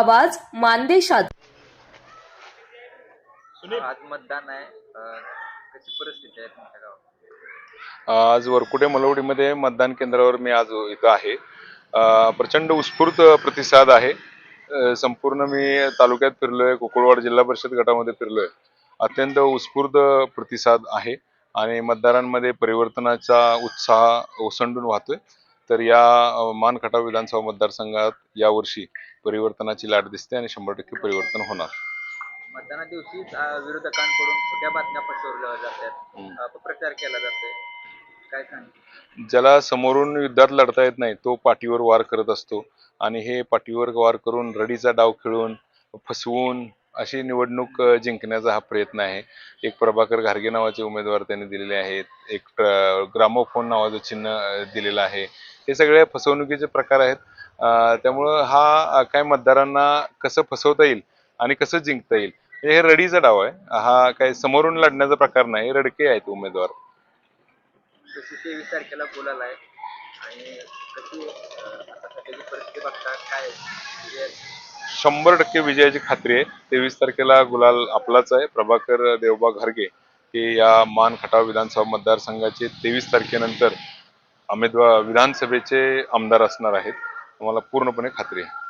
आवाज मानदेशात. आज मतदान आहे. अं, कशी परिस्थिती आहे तुमच्या गावात? आज वरकुटे मलवडीमध्ये मतदान केंद्रावर मी आज इथं आहे. अ, प्रचंड उत्स्फूर्त प्रतिसाद आहे. अ, संपूर्ण मी तालुक्यात फिरलोय कुकुळवाड जिल्हा परिषद गटामध्ये फिरलोय. अत्यंत उत्स्फूर्त प्रतिसाद आहे आणि मतदारांमध्ये परिवर्तनाचा उत्साह ओसंडून वाहतोय. तर या अ, मान खटाव विधानसभा मतदारसंघात यावर्षी परिवर्तनाची लाट दिसते आणि शंभर टक्के परिवर्तन होणार. मतदाना दिवशी विरोधकांकडून खोट्या बातम्या पसरवल्या जातात. अपप्रचार केला जातोय. काय सांग? ज्याला समोरून युद्धात लढता येत नाही तो पाठीवर वार करत असतो. आणि हे पाठीवर वार करून रडीचा डाव खेळून फसवून अशी निवडणूक जिंकण्याचा हा प्रयत्न आहे. एक प्रभाकर घारगे नावाचे उमेदवार त्यांनी दिलेले आहेत. एक ग्रामोफोन नावाचं चिन्ह दिलेलं आहे. हे सगळे फसवणुकीचे प्रकार आहेत. त्यामुळं हा काय मतदारांना कसं फसवता येईल आणि कसं जिंकता येईल हे रडीचा डाव आहे. हा काय समोरून लढण्याचा प्रकार नाही रडके आहेत उमेदवार. जशी तेवीस तारखेला बोलायला आहे आणि कशी अं, आता सध्याची परिस्थिती बघता काय म्हणजे शंभर टक्के विजयाची खात्री आहे. तेवीस तारखेला गुलाल आपलाच आहे. प्रभाकर देवबा घारगे हे या मान खटाव विधानसभा मतदारसंघाचे तेवीस तारखेनंतर उमेदवार विधानसभेचे आमदार असणार आहेत. मला पूर्णपणे खात्री आहे.